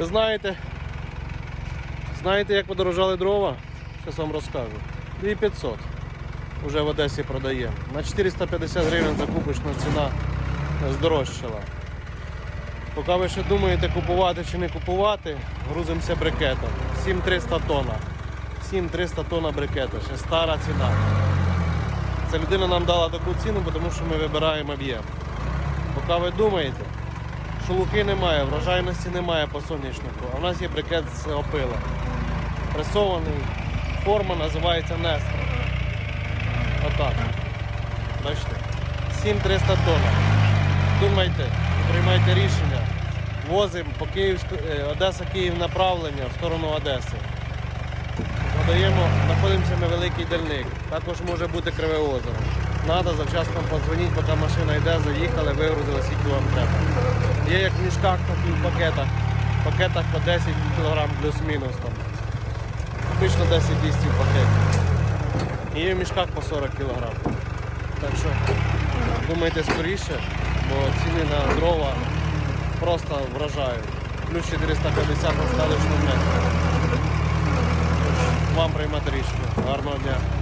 Знаєте, знаєте, як подорожали дрова? Зараз вам розкажу. 2500 вже в Одесі продаємо. На 450 гривень закупочна ціна здорожчала. Поки ви ще думаєте, купувати чи не купувати, грузимося брикетом. 7300 тонна. 7300 тонна брикета, ще стара ціна. Ця людина нам дала таку ціну, тому що ми вибираємо об'єм. Поки ви думаєте, шелухи немає, врожайності немає по соняшнику, а в нас є брикет з опила. Пресований, форма називається Нестор. Отак. Бачите? 7300 тонн. Думайте, приймайте рішення. Возимо по Київську, е, Одеса Київ направлення в сторону Одеси. Подаємо, знаходимося ми великий дальник. Також може бути криве озеро. Надо завчасно подзвонити, поки машина йде, заїхали, вигрузили, скільки вам треба. Є як в мішках, так і в пакетах. В пакетах по 10 кг плюс-мінус там. Обично 10-200 в пакеті. І є в мішках по 40 кг. Так що думайте скоріше, бо ціни на дрова просто вражають. Плюс 450 на сталичну метр. Вам приймати рішення. Гарного дня.